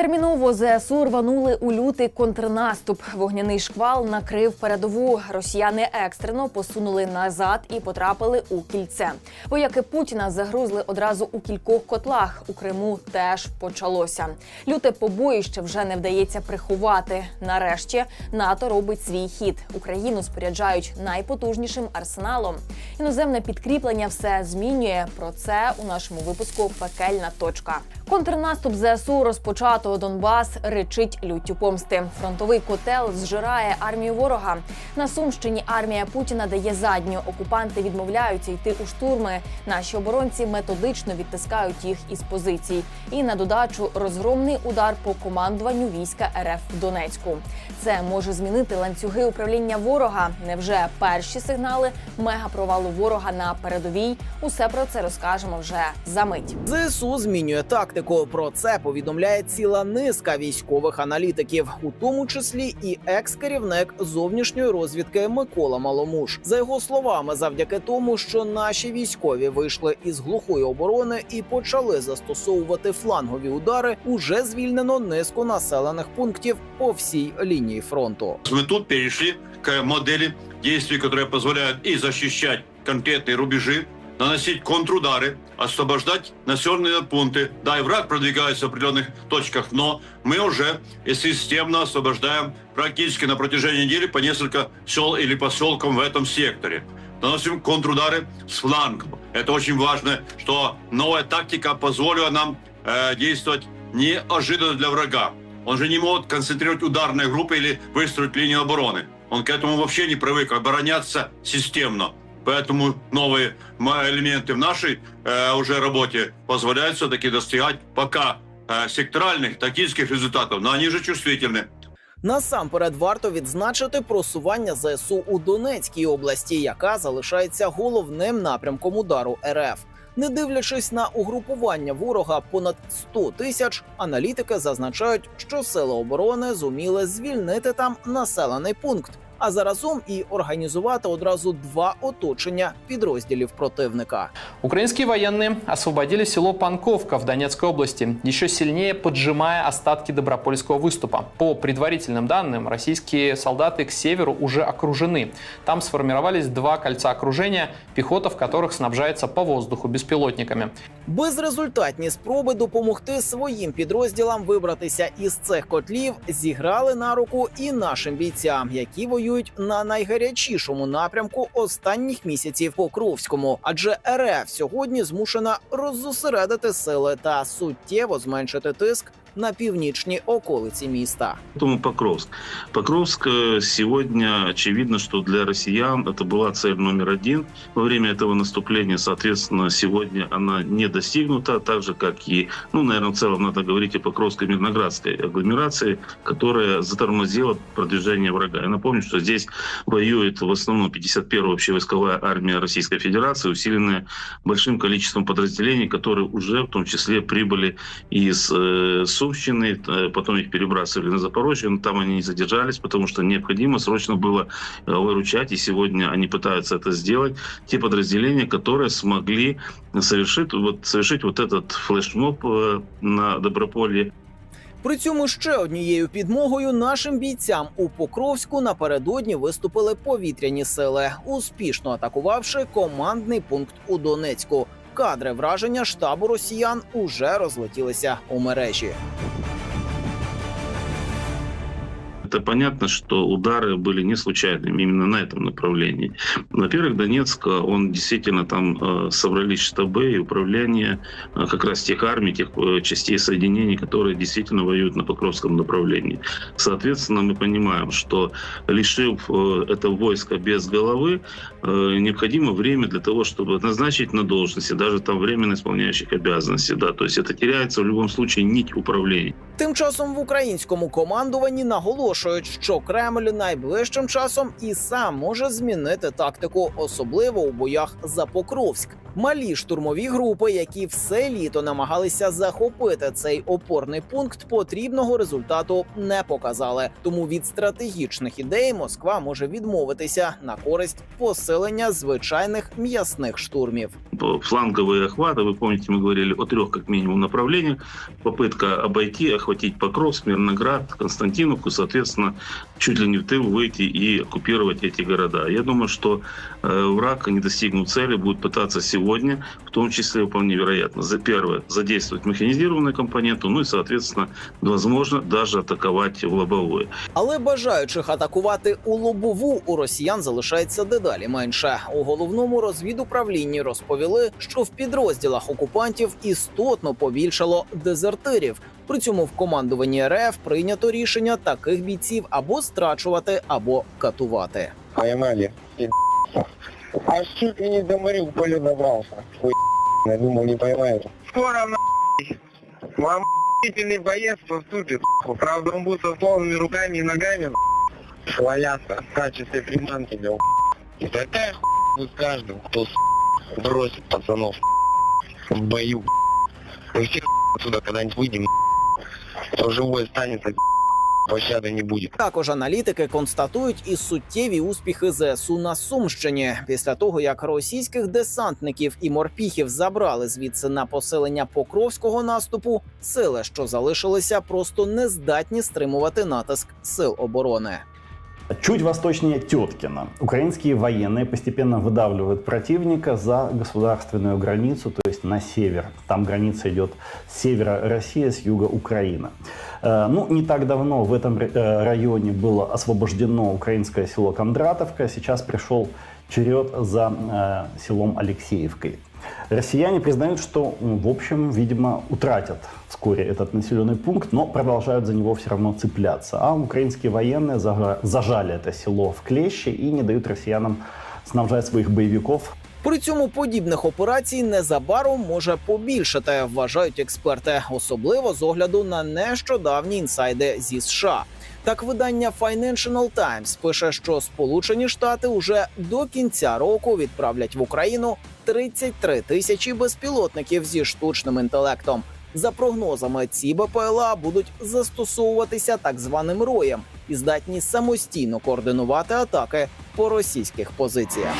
Терміново ЗСУ рванули у лютий контрнаступ. Вогняний шквал накрив передову. Росіяни екстрено посунули назад і потрапили у кільце. Вояки Путіна загрузли одразу у кількох котлах. У Криму теж почалося. Люте побоїще вже не вдається приховати. Нарешті НАТО робить свій хід. Україну споряджають найпотужнішим арсеналом. Іноземне підкріплення все змінює. Про це у нашому випуску Пекельна точка. Контрнаступ ЗСУ розпочато. Донбас речить люттю помсти. Фронтовий котел зжирає армію ворога. На Сумщині армія Путіна дає задню. Окупанти відмовляються йти у штурми. Наші оборонці методично відтискають їх із позицій. І на додачу розгромний удар по командуванню війська РФ в Донецьку. Це може змінити ланцюги управління ворога. Невже перші сигнали мегапровалу ворога на передовій? Усе про це розкажемо вже за мить. ЗСУ змінює тактику. Про це повідомляє ціла низка військових аналітиків, у тому числі і екс-керівник зовнішньої розвідки Микола Маломуш. За його словами, завдяки тому, що наші військові вийшли із глухої оборони і почали застосовувати флангові удари, уже звільнено низку населених пунктів по всій лінії фронту. Мы тут перешли к модели действий, которые позволяют и защищать конкретные рубежи, наносить контрудары, освобождать населенные пункты. Да, и враг продвигается в определенных точках, но мы уже и системно освобождаем практически на протяжении недели по несколько сел или поселкам в этом секторе. Наносим контрудары с флангов. Это очень важно, что новая тактика позволила нам э, действовать неожиданно для врага. Он же не может концентрировать ударные группы или выстроить линию обороны. Он к этому вообще не привык обороняться системно. Поэтому новые м- элементы в нашей э, уже работе позволяют все-таки достигать пока э, секторальных, тактических результатов, но они же чувствительны. Насамперед варто відзначити просування ЗСУ у Донецькій області, яка залишається головним напрямком удару РФ. Не дивлячись на угрупування ворога понад 100 тисяч, аналітики зазначають, що сили оборони зуміли звільнити там населений пункт, а заразом і організувати одразу два оточення підрозділів противника. Украинские военные освободили село Панковка в Донецкой области, еще сильнее поджимая остатки Добропольского выступа. По предварительным данным, российские солдаты к северу уже окружены. Там сформировались два кольца окружения, пехота в которых снабжается по воздуху беспилотниками. Безрезультатні спроби допомогти своїм підрозділам вибратися із цих котлів зіграли на руку і нашим бійцям, які воюють на найгарячішому напрямку останніх місяців Покровському. Адже РФ сьогодні змушена роззосередити сили та суттєво зменшити тиск на північні околиці міста. Поэтому Покровск. Покровск э, сегодня очевидно, что для россиян это была цель номер один. Во время этого наступления, соответственно, сегодня она не достигнута, так же, как и, ну, наверное, в целом надо говорить о Покровской Мирноградской агломерации, которая затормозила продвижение врага. Я напомню, что здесь воюет в основном 51-я общевойсковая армия Российской Федерации, усиленная большим количеством подразделений, которые уже в том числе прибыли из э, Сумщины, э, потом их перебрасывали на Запорожье, но там они не задержались, потому что необходимо срочно было э, выручать, и сегодня они пытаются это сделать, те подразделения, которые смогли совершить вот, совершить вот этот флешмоб э, на Доброполье. При цьому ще однією підмогою нашим бійцям у Покровську напередодні виступили повітряні сили, успішно атакувавши командний пункт у Донецьку. Кадри враження штабу росіян уже розлетілися у мережі Это понятно, что удары были не случайными именно на этом направлении. Во-первых, Донецк, он действительно там э, собрались штабы и управление э, как раз тех армий, тех э, частей соединений, которые действительно воюют на Покровском направлении. Соответственно, мы понимаем, что лишив э, это войско без головы, э, необходимо время для того, чтобы назначить на должности, даже там временно исполняющих обязанности. Да, то есть это теряется в любом случае нить управления. Тим часом в українському командуванні наголошують, що Кремль найближчим часом і сам може змінити тактику, особливо у боях за Покровськ. Малі штурмові групи, які все літо намагалися захопити цей опорний пункт, потрібного результату не показали. Тому від стратегічних ідей Москва може відмовитися на користь посилення звичайних м'ясних штурмів. Фланговые охваты, вы помните, мы говорили о трех как минимум направлениях. Попытка обойти, охватить Покровск, Мирноград, Константиновку, соответственно, чуть ли не в тыл выйти и оккупировать эти города. Я думаю, что э, враг, не достигнув цели, будет пытаться сегодня, в том числе, вполне вероятно, за первое, задействовать механизированную компоненту, ну и, соответственно, возможно, даже атаковать в лобовое. Але бажаючих атакувати у лобову у росіян залишається дедалі менше. У головному розвідуправлінні розповіли, що в підрозділах окупантів істотно побільшало дезертирів. При цьому в командуванні РФ прийнято рішення таких бійців або страчувати, або катувати. Поймали. Аж чуть ли не до Мариуполя добрался. Хуй, я думал, не поймают. Скоро на Вам охуительный боец поступит. Правда, он будет со сломанными руками и ногами валяться в качестве приманки для И такая хуйня будет каждому, кто бросит пацанов в бою. Мы все отсюда когда-нибудь выйдем, кто живой останется, пощады не будет. Також аналітики констатують і суттєві успіхи ЗСУ на Сумщині після того, як російських десантників і морпіхів забрали звідси на поселення Покровського наступу. Сили, що залишилися, просто не здатні стримувати натиск сил оборони. Чуть восточнее Теткина. Украинские военные постепенно выдавливают противника за государственную границу, то есть на север. Там граница идет с севера Россия, с юга Украина. Э, Ну, не так давно в этом э, районе было освобождено украинское село Кондратовка. Сейчас пришел черед за э, селом Алексеевкой. Россияне признают, что, в общем, видимо, утратят вскоре этот населенный пункт, но продолжают за него все равно цепляться. А украинские военные зажали это село в клещи и не дают россиянам снабжать своих боевиков При цьому подібних операцій незабаром може побільшати, вважають експерти, особливо з огляду на нещодавні інсайди зі США. Так, видання Financial Times пише, що Сполучені Штати уже до кінця року відправлять в Україну 33 тисячі безпілотників зі штучним інтелектом. За прогнозами, ці БПЛА будуть застосовуватися так званим роєм і здатні самостійно координувати атаки по російських позиціях.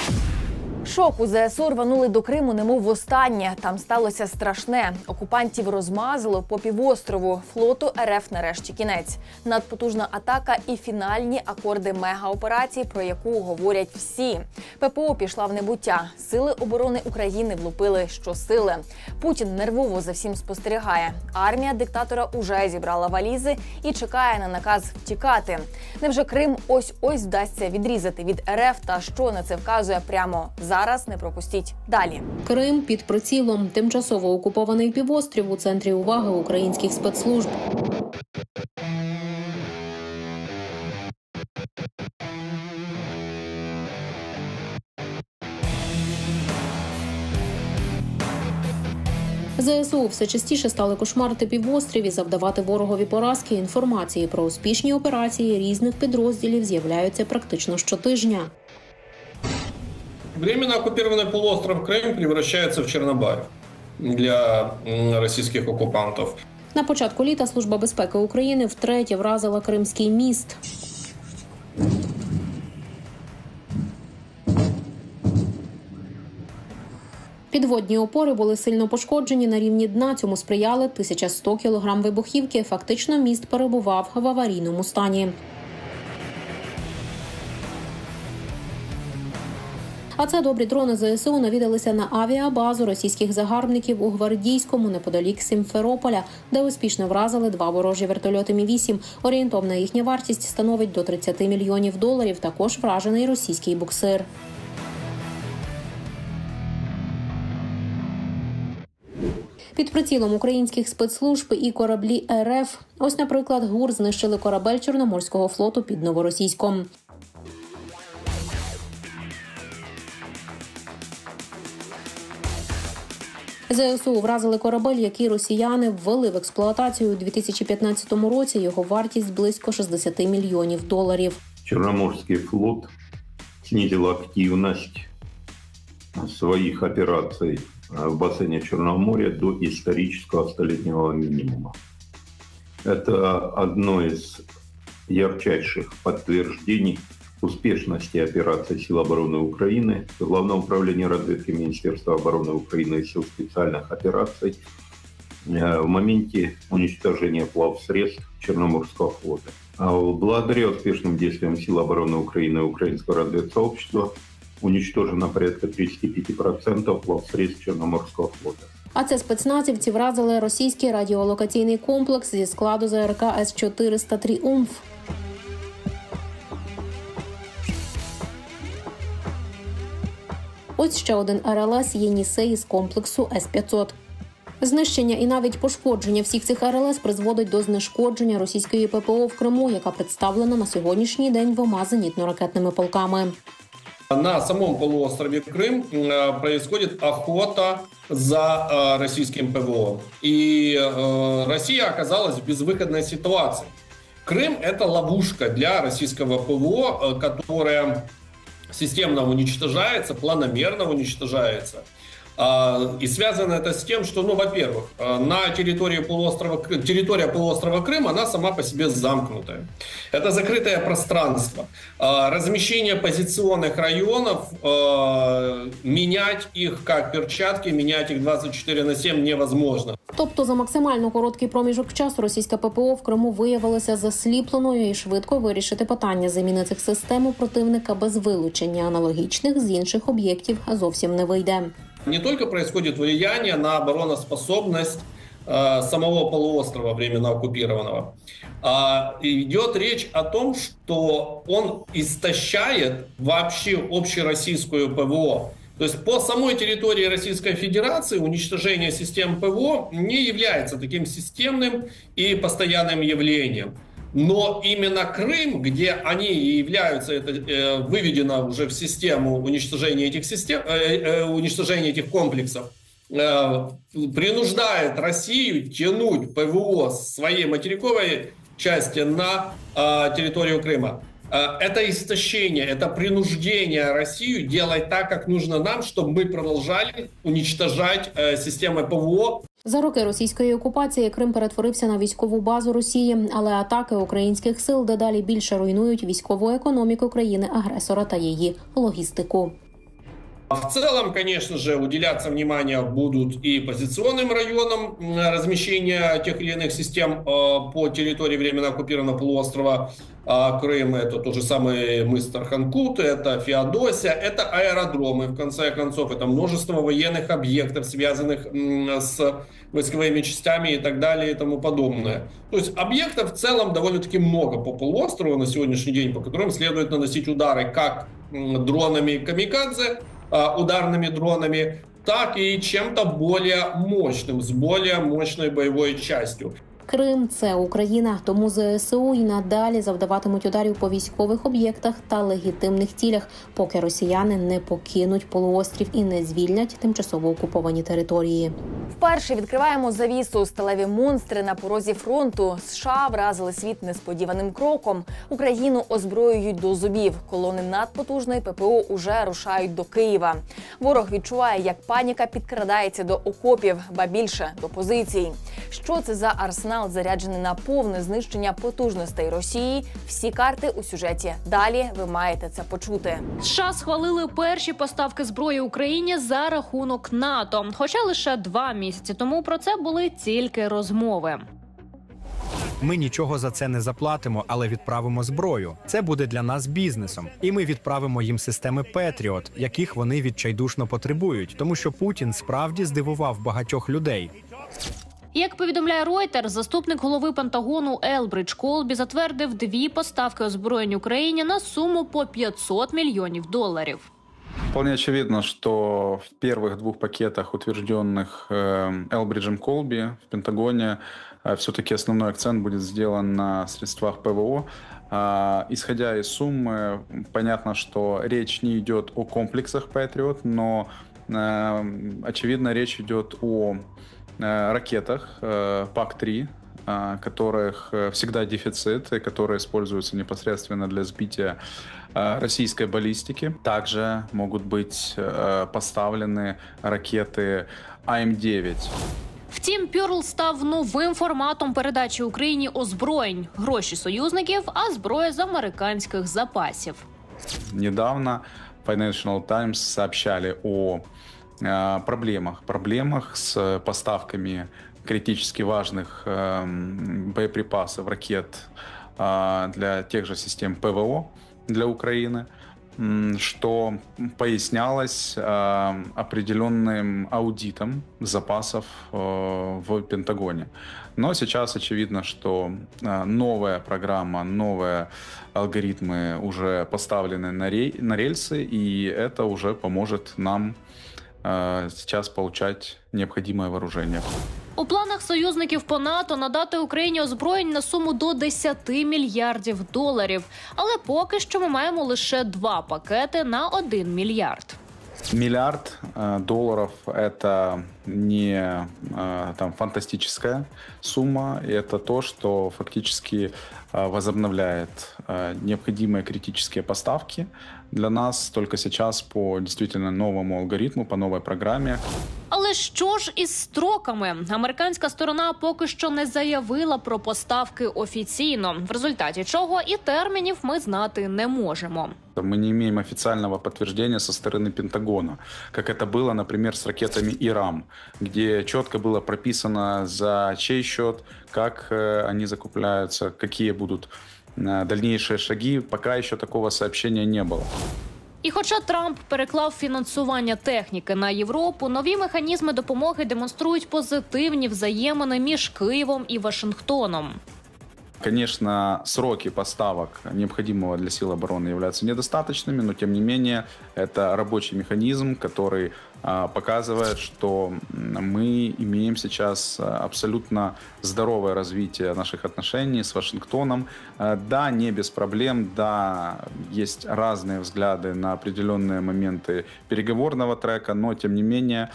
Шок у ЗСУ рванули до Криму, немов востаннє. Там сталося страшне. Окупантів розмазало по півострову. Флоту РФ нарешті кінець. Надпотужна атака і фінальні акорди мегаоперації, про яку говорять всі. ППО пішла в небуття. Сили оборони України влупили щосили. Путін нервово за всім спостерігає. Армія диктатора уже зібрала валізи і чекає на наказ втікати. Невже Крим ось ось вдасться відрізати від РФ? Та що на це вказує прямо зараз? Не пропустіть далі. Крим під прицілом, тимчасово окупований півострів у центрі уваги українських спецслужб. ЗСУ все частіше стали кошмарити півострів і завдавати ворогові поразки. Інформації про успішні операції різних підрозділів з'являються практично щотижня. Временно оккупированный полуостров Крым превращается в Чернобай для м, российских оккупантов. На початку літа Служба безпеки України втретє вразила Кримський міст. Підводні опори були сильно пошкоджені на рівні дна. Цьому сприяли 1100 кг вибухівки. Фактично, міст перебував в аварійному стані. А це добрі дрони ЗСУ навідалися на авіабазу російських загарбників у Гвардійському неподалік Сімферополя, де успішно вразили два ворожі вертольоти Мі-8. Орієнтовна їхня вартість становить до 30 мільйонів доларів. Також вражений російський буксир. Під прицілом українських спецслужб і кораблі РФ. Ось, наприклад, ГУР знищили корабель Чорноморського флоту під Новоросійськом. ЗСУ вразили корабель, який росіяни ввели в експлуатацію у 2015 році. Його вартість близько 60 мільйонів доларів. Черноморский флот снизил активность своих операций э, в бассейне Черного моря до исторического столетнего минимума. Это одно из ярчайших подтверждений успешности операции Сил обороны Украины, Главного управления разведки Министерства обороны Украины и сил специальных операций э, в моменте уничтожения плавсредств Черноморского флота. А благодаря успешным действиям Сил обороны Украины и украинского разведсообщества уничтожено порядка 35% плавсредств Черноморского флота. А це спецназівці вразили російський радіолокаційний комплекс зі складу ЗРК С-400 «Тріумф». Ось ще один РЛС Єнісей з комплексу С-500. Знищення і навіть пошкодження всіх цих РЛС призводить до знешкодження російської ППО в Криму, яка представлена на сьогоднішній день двома зенітно-ракетними полками. На самом полуострове Крым э, происходит охота за э, российским ПВО. И э, Россия оказалась в безвыходной ситуации. Крым – это ловушка для российского ПВО, э, которая системно уничтожается, планомерно уничтожается. А, И связано это с тем, что, ну, во-первых, э, на территории полуострова, Кры- территория полуострова Крым, она сама по себе замкнутая. Это закрытое пространство. А, Размещение позиционных районов, э, менять их как перчатки, менять их 24 на 7 невозможно. Тобто за максимально короткий проміжок часу російська ППО в Криму виявилася засліпленою і швидко вирішити питання заміни цих систем у противника без вилучення аналогічних з інших об'єктів зовсім не вийде. Не только происходит влияние на обороноспособность э, самого полуострова временно оккупированного, а идет речь о том, что он истощает вообще общероссийскую ПВО. То есть по самой территории Российской Федерации уничтожение систем ПВО не является таким системным и постоянным явлением. Но именно Крым, где они и являются, это э, выведено уже в систему уничтожения этих систем, э, э, уничтожения этих комплексов, э, принуждает Россию тянуть ПВО своей материковой части на э, территорию Крыма. Э, Это истощение, это принуждение Россию делать так, как нужно нам, чтобы мы продолжали уничтожать э, системы ПВО За роки російської окупації Крим перетворився на військову базу Росії, але атаки українських сил дедалі більше руйнують військову економіку країни-агресора та її логістику. В целом, конечно же, уделяться внимание будут и позиционным районам м, размещения тех или иных систем э, по территории временно оккупированного полуострова э, Крым. Это тот же самый мыс Тарханкут, это Феодосия, это аэродромы, в конце концов. Это множество военных объектов, связанных с войсковыми частями и так далее и тому подобное. То есть объектов в целом довольно-таки много по полуострову на сегодняшний день, по которым следует наносить удары как дронами камикадзе, а, ударными дронами, так и чем-то более мощным, с более мощной боевой частью. Крим це Україна, тому ЗСУ і надалі завдаватимуть ударів по військових об'єктах та легітимних цілях, поки росіяни не покинуть полуострів і не звільнять тимчасово окуповані території. Вперше відкриваємо завісу. Сталеві монстри на порозі фронту. США вразили світ несподіваним кроком. Україну озброюють до зубів. Колони надпотужної ППО уже рушають до Києва. Ворог відчуває, як паніка підкрадається до окопів, ба більше до позицій. Що це за арсенал заряджений на повне знищення потужностей Росії? Всі карти у сюжеті. Далі ви маєте це почути. США схвалили перші поставки зброї Україні за рахунок НАТО. Хоча лише два місяці тому про це були тільки розмови. Ми нічого за це не заплатимо, але відправимо зброю. Це буде для нас бізнесом, і ми відправимо їм системи Петріот, яких вони відчайдушно потребують, тому що Путін справді здивував багатьох людей. Як повідомляє Reuters, заступник голови Пентагону Елбридж Колбі затвердив дві поставки озброєнь Україні на суму по 500 мільйонів доларів. Вполне очевидно, что в первых двух пакетах, утвержденных э, Элбриджем Колби в Пентагоне, все-таки основной акцент будет сделан на средствах ПВО. А, Исходя из суммы, понятно, что речь не идет о комплексах Patriot, но э, очевидно речь идет о э, ракетах э, ПАК-3, а, которых э, всегда дефицит и которые используются непосредственно для сбития а, российской баллистики. Также могут быть э, поставлены ракеты АМ-9. Втім, Пюрл став новим форматом передачі Україні озброєнь, гроші союзників, а зброя з американських запасів. Недавно Financial Times сообщали о э, проблемах, проблемах с поставками критически важных эм, боеприпасов, ракет э, для тех же систем ПВО для Украины, что пояснялось э, определенным аудитом запасов э, в Пентагоне. Но сейчас очевидно, что э, новая программа, новые алгоритмы уже поставлены на, рельсы, и это уже поможет нам э, сейчас получать необходимое вооружение. У планах союзників по НАТО надати Україні озброєнь на суму до 10 мільярдів доларів. Але поки що ми маємо лише два пакети на 1 мільярд. Миллиард э, долларов – это не э, там, фантастическая сумма, и это то, что фактически э, возобновляет э, необходимые критические поставки для нас только сейчас по действительно новому алгоритму, по новой программе. Але що ж із строками? Американська сторона поки що не заявила про поставки офіційно, в результаті чого і термінів ми знати не можемо. Мы не имеем официального подтверждения со стороны Пентагона, как это было, например, с ракетами Ирам, где четко было прописано за чей счет, как э, они закупляются, какие будут э, дальнейшие шаги. Пока еще такого сообщения не было. І хоча Трамп переклав фінансування техніки на Європу, нові механізми допомоги демонструють позитивні взаємини між Києвом і Вашингтоном. Конечно, сроки поставок необходимого для сил обороны являются недостаточными, но тем не менее это рабочий механизм, который а, показывает, что мы имеем сейчас а, абсолютно здоровое развитие наших отношений с Вашингтоном. А, Да, не без проблем, да, есть разные взгляды на определенные моменты переговорного трека, но тем не менее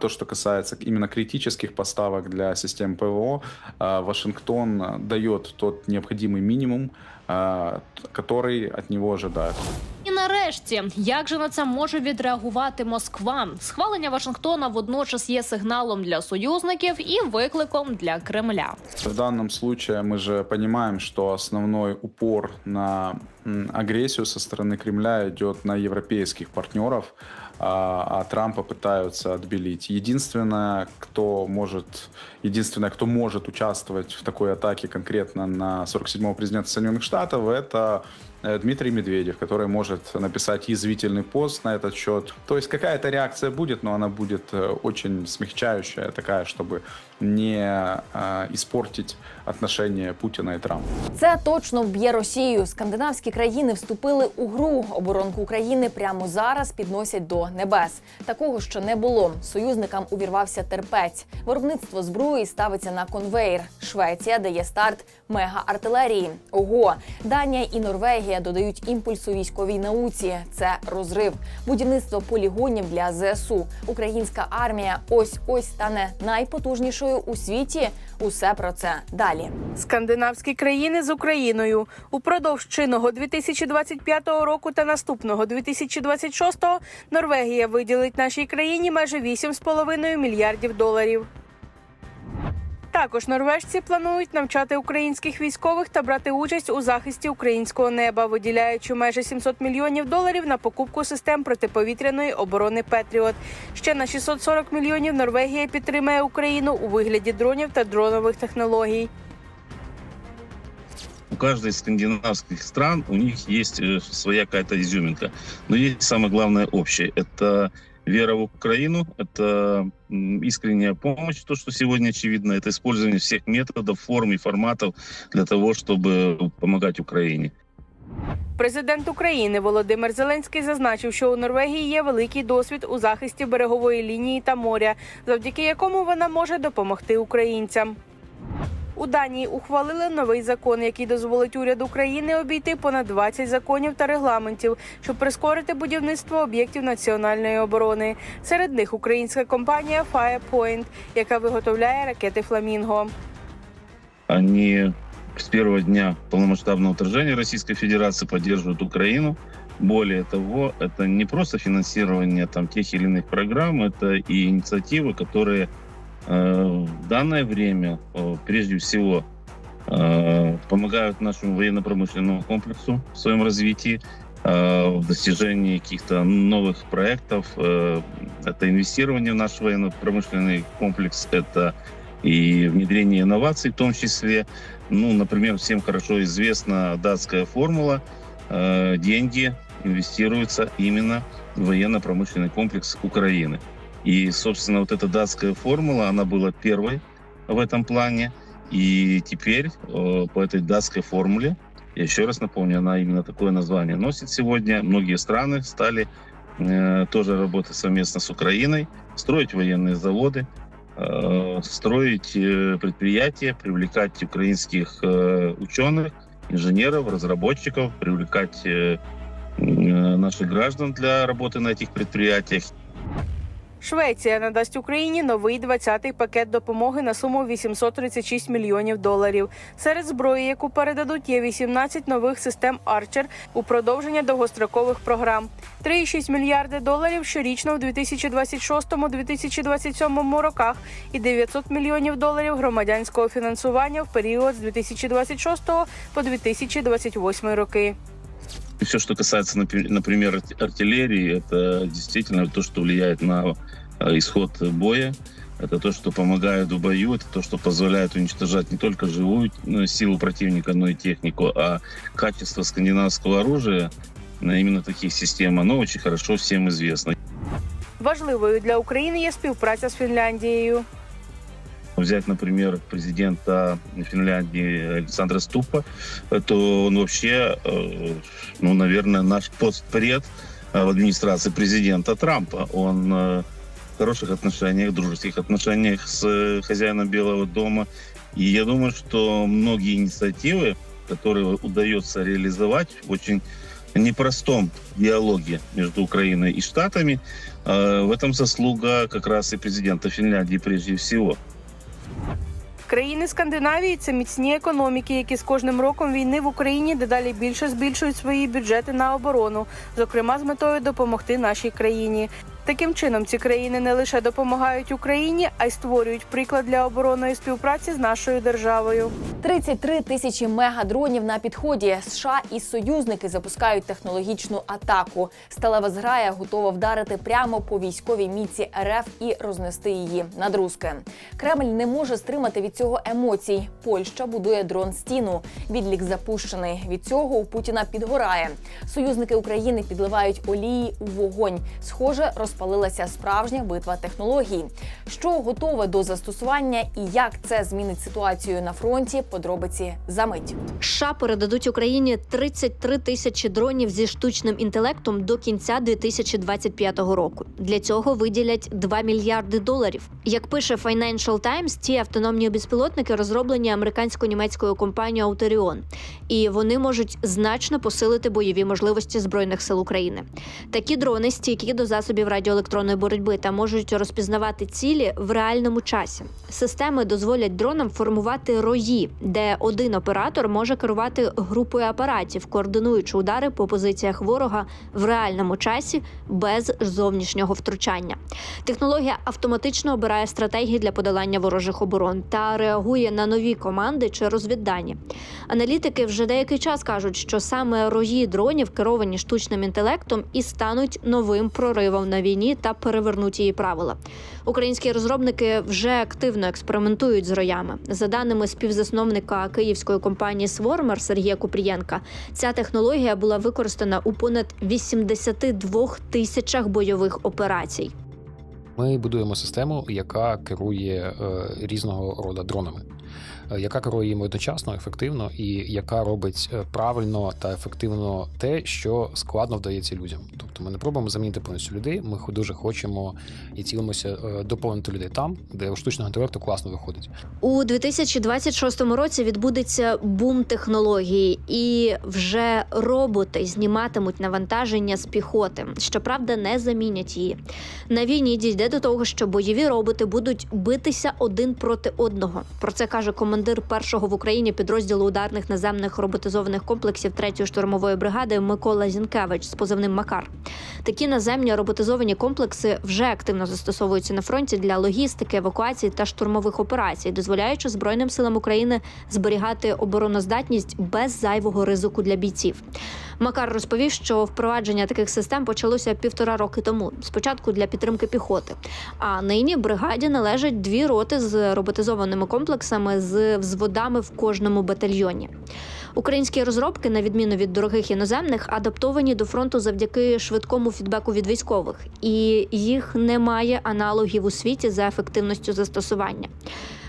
то, что касается именно критических поставок для систем ПВО, а, Вашингтон а, дает тот необходимый минимум, а, т- который от него ожидают. І нарешті, як же на це може відреагувати Москва? Схвалення Вашингтона водночас є сигналом для союзників і викликом для Кремля. В данном случае мы же понимаем, что основной упор на м, агрессию со стороны Кремля идет на европейских партнеров, а, а Трампа пытаются отбелить. Единственное, кто может, единственное, кто может участвовать в такой атаке конкретно на 47-го президента Соединенных Штатов, это э, Дмитрий Медведев, который может написать язвительный пост на этот счет. То есть какая-то реакция будет, но она будет э, очень смягчающая, такая, чтобы не э, испортить отношения Путина и Трампа. Це точно вб'є Росію. Скандинавські країни вступили у гру. Оборонку України прямо зараз підносять до небес. Такого ще не було. Союзникам увірвався терпець. Виробництво зброї ставиться на конвейер. Швеція дає старт мега-артилерії. Ого, Данія і Норвегія додають імпульсу військовій науці. Це розрив. Будівництво полігонів для ЗСУ. Українська армія ось ось стане найпотужнішою у світі. Усе про це далі. Скандинавські країни з Україною упродовж чинного 2025 року та наступного 2026 Норвегія виділить нашій країні майже 8,5 мільярдів доларів. Також норвежці планують навчати українських військових та брати участь у захисті українського неба, виділяючи майже 700 мільйонів доларів на покупку систем протиповітряної оборони Петріот. Ще на 640 мільйонів Норвегія підтримає Україну у вигляді дронів та дронових технологій. У каждой из скандинавских стран у них есть э, своя какая-то изюминка. Но есть самое главное общее. Это вера в Украину, это м, искренняя помощь, то, что сегодня очевидно, это использование всех методов, форм и форматов для того, чтобы помогать Украине. Президент України Володимир Зеленський зазначив, що у Норвегії є великий досвід у захисті берегової лінії та моря, завдяки якому вона може допомогти українцям. У Данії ухвалили новий закон, який дозволить уряду України обійти понад 20 законів та регламентів, щоб прискорити будівництво об'єктів національної оборони. Серед них українська компанія Firepoint, яка виготовляє ракети Фламінго. Они с первого дня полномасштабного вторжения Российской Федерации поддерживают Украину. Более того, это не просто финансирование там, тех или иных программ, это и инициативы, которые э, в данное время, э, прежде всего, э, помогают нашему военно-промышленному комплексу в своем развитии, э, в достижении каких-то новых проектов. Э, Это инвестирование в наш военно-промышленный комплекс, это и внедрение инноваций в том числе. Ну, например, всем хорошо известна датская формула. Э, Деньги инвестируются именно в военно-промышленный комплекс Украины. И, собственно, вот эта датская формула, она была первой в этом плане. И теперь э, по этой датской формуле, я еще раз напомню, она именно такое название носит сегодня. Многие страны стали э, тоже работать совместно с Украиной, строить военные заводы, э, строить э, предприятия, привлекать украинских э, ученых, инженеров, разработчиков, привлекать э, наших граждан для работы на этих предприятиях. Швеція надасть Україні новий 20-й пакет допомоги на суму 836 мільйонів доларів. Серед зброї, яку передадуть, є 18 нових систем Арчер у продовження довгострокових програм. 3,6 мільярди доларів щорічно в 2026-2027 роках і 900 мільйонів доларів громадянського фінансування в період з 2026 по 2028 роки. И все, что касается, напи- например, арт- артиллерии, это действительно то, что влияет на э, исход боя. Это то, что помогает в бою, это то, что позволяет уничтожать не только живую э, силу противника, но и технику, а качество скандинавского оружия, э, именно таких систем, оно очень хорошо всем известно. Важливою для України є співпраця з Фінляндією. Взять, например, президента Финляндии Александра Ступа, то он вообще, э, ну, наверное, наш постпред в администрации президента Трампа. Он э, в хороших отношениях, дружеских отношениях с э, хозяином Белого дома. И я думаю, что многие инициативы, которые удается реализовать в очень непростом диалоге между Украиной и Штатами, в этом заслуга как раз и президента Финляндии прежде всего. Країни Скандинавії це міцні економіки, які з кожним роком війни в Україні дедалі більше збільшують свої бюджети на оборону, зокрема з метою допомогти нашій країні. Таким чином, ці країни не лише допомагають Україні, а й створюють приклад для оборонної співпраці з нашою державою. 33 тисячі мегадронів на підході. США і союзники запускають технологічну атаку. Сталева зграя готова вдарити прямо по військовій міці РФ і рознести її над Руски. Кремль не може стримати від цього емоцій. Польща будує дрон стіну. Відлік запущений. Від цього у Путіна підгорає. Союзники України підливають олії у вогонь. Схоже, розпалилася справжня битва технологій. Що готове до застосування і як це змінить ситуацію на фронті? Подробиці за мить. США передадуть Україні 33 тисячі дронів зі штучним інтелектом до кінця 2025 року. Для цього виділять 2 мільярди доларів. Як пише Financial Times, ці автономні безпілотники розроблені американсько-німецькою компанією Auterion. і вони можуть значно посилити бойові можливості збройних сил України. Такі дрони стійкі до засобів радіоелектронної боротьби та можуть розпізнавати цілі в реальному часі. Системи дозволять дронам формувати рої, де один оператор може керувати групою апаратів, координуючи удари по позиціях ворога в реальному часі без зовнішнього втручання. Технологія автоматично обирає стратегії для подолання ворожих оборон та реагує на нові команди чи розвіддані. Аналітики вже деякий час кажуть, що саме рої дронів, керовані штучним інтелектом, і стануть новим проривом на війні та перевернуть її правила. Українські розробники вже активно експериментують з роями. За даними співзасновника київської компанії Свормер Сергія Купрієнка, ця технологія була використана у понад 82 тисячах бойових операцій. Ми будуємо систему, яка керує е, різного роду дронами, яка керує їм одночасно, ефективно і яка робить е, правильно та ефективно те, що складно вдається людям. Тобто ми не пробуємо замінити повністю людей. Ми дуже хочемо і цілимося е, доповнити людей там, де у штучного інтелекту класно виходить. У 2026 році відбудеться бум технології, і вже роботи зніматимуть навантаження з піхоти. Щоправда, не замінять її. На війні дійде до того, що бойові роботи будуть битися один проти одного. Про це каже командир командир першого в Україні підрозділу ударних наземних роботизованих комплексів 3-ї штурмової бригади Микола Зінкевич з позивним Макар. Такі наземні роботизовані комплекси вже активно застосовуються на фронті для логістики, евакуації та штурмових операцій, дозволяючи Збройним силам України зберігати обороноздатність без зайвого ризику для бійців. Макар розповів, що впровадження таких систем почалося півтора роки тому. Спочатку для підтримки піхоти. А нині бригаді належать дві роти з роботизованими комплексами з взводами в кожному батальйоні. Українські розробки, на відміну від дорогих іноземних, адаптовані до фронту завдяки швидкому фідбеку від військових, і їх немає аналогів у світі за ефективністю застосування.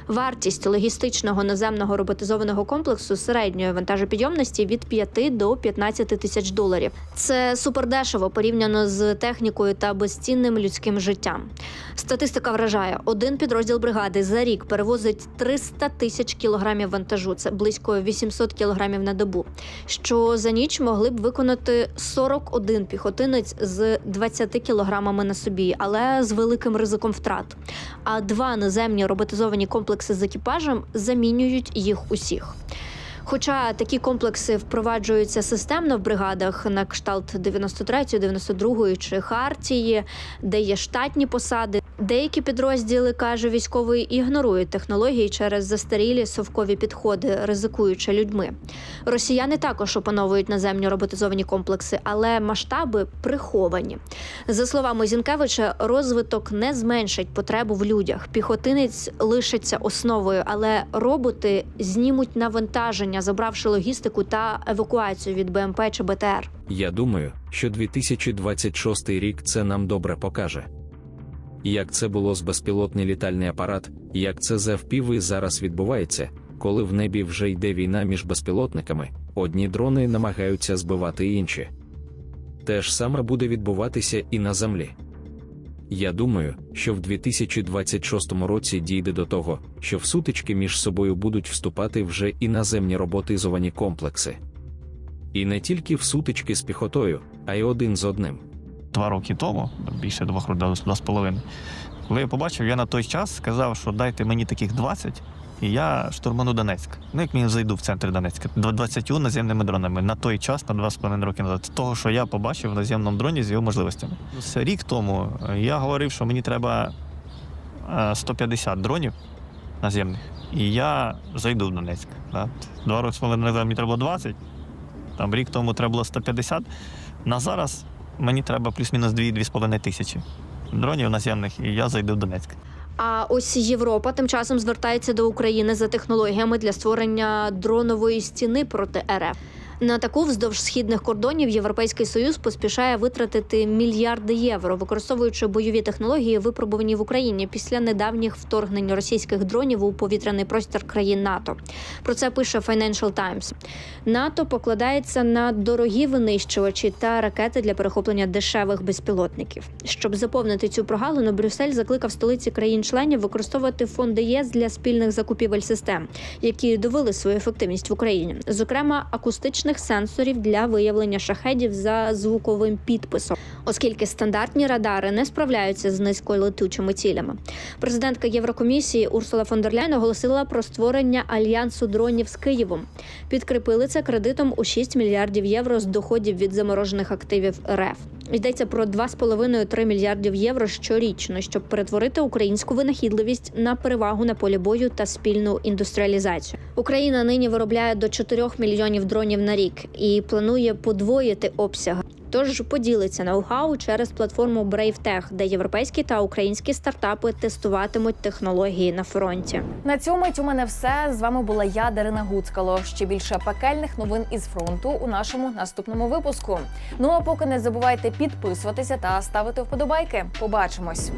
Вартість логістичного наземного роботизованого комплексу середньої вантажопідйомності від 5 до 15 тисяч доларів. Це супердешево порівняно з технікою та безцінним людським життям. Статистика вражає: один підрозділ бригади за рік перевозить 300 тисяч кілограмів вантажу. Це близько 800 кілограмів на добу. Що за ніч могли б виконати 41 піхотинець з 20 кілограмами на собі, але з великим ризиком втрат. А два наземні роботизовані комплекси з екіпажем замінюють їх усіх. Хоча такі комплекси впроваджуються системно в бригадах на кшталт 93-ї, 92-ї чи Хартії, де є штатні посади, деякі підрозділи каже військовий ігнорують технології через застарілі совкові підходи, ризикуючи людьми. Росіяни також опановують наземні роботизовані комплекси, але масштаби приховані. За словами Зінкевича, розвиток не зменшить потребу в людях. Піхотинець лишиться основою, але роботи знімуть навантаження, забравши логістику та евакуацію від БМП чи БТР. Я думаю, що 2026 рік це нам добре покаже. Як це було з безпілотний літальний апарат, як це з FPV зараз відбувається, коли в небі вже йде війна між безпілотниками, одні дрони намагаються збивати інші. Те ж саме буде відбуватися і на землі. Я думаю, що в 2026 році дійде до того, що в сутички між собою будуть вступати вже і наземні роботизовані комплекси. І не тільки в сутички з піхотою, а й один з одним. Два роки тому, більше двох років, два з половиною. Коли я побачив, я на той час сказав, що дайте мені таких 20, і я штурману Донецьк. Ну, як мені зайду в центр Донецька, 20 наземними дронами на той час, на 2,5 роки назад, того, що я побачив в наземному дроні з його можливостями. Це рік тому я говорив, що мені треба е, 150 дронів наземних, і я зайду в Донецьк. Да? Два роки з половиною назад мені треба було 20, там рік тому треба було 150. На зараз мені треба плюс-мінус 2-2,5 тисячі дронів наземних, і я зайду в Донецьк. А ось Європа тим часом звертається до України за технологіями для створення дронової стіни проти РФ. На таку вздовж східних кордонів Європейський Союз поспішає витратити мільярди євро, використовуючи бойові технології, випробувані в Україні після недавніх вторгнень російських дронів у повітряний простір країн НАТО. Про це пише Financial Times. НАТО покладається на дорогі винищувачі та ракети для перехоплення дешевих безпілотників. Щоб заповнити цю прогалину, Брюссель закликав столиці країн-членів використовувати фонди ЄС для спільних закупівель систем, які довели свою ефективність в Україні, зокрема акустичних сенсорів для виявлення шахедів за звуковим підписом, оскільки стандартні радари не справляються з низьколетучими цілями. Президентка Єврокомісії Урсула фон дер Ляйн оголосила про створення альянсу дронів з Києвом. Підкріпили це кредитом у 6 мільярдів євро з доходів від заморожених активів РФ. Йдеться про 2,5-3 мільярдів євро щорічно, щоб перетворити українську винахідливість на перевагу на полі бою та спільну індустріалізацію. Україна нині виробляє до 4 мільйонів дронів на рік і планує подвоїти обсяг. Тож поділиться ноу-хау через платформу BraveTech, де європейські та українські стартапи тестуватимуть технології на фронті. На мить у мене все. З вами була я, Дарина Гуцкало. Ще більше пекельних новин із фронту у нашому наступному випуску. Ну а поки не забувайте підписуватися та ставити вподобайки. Побачимось.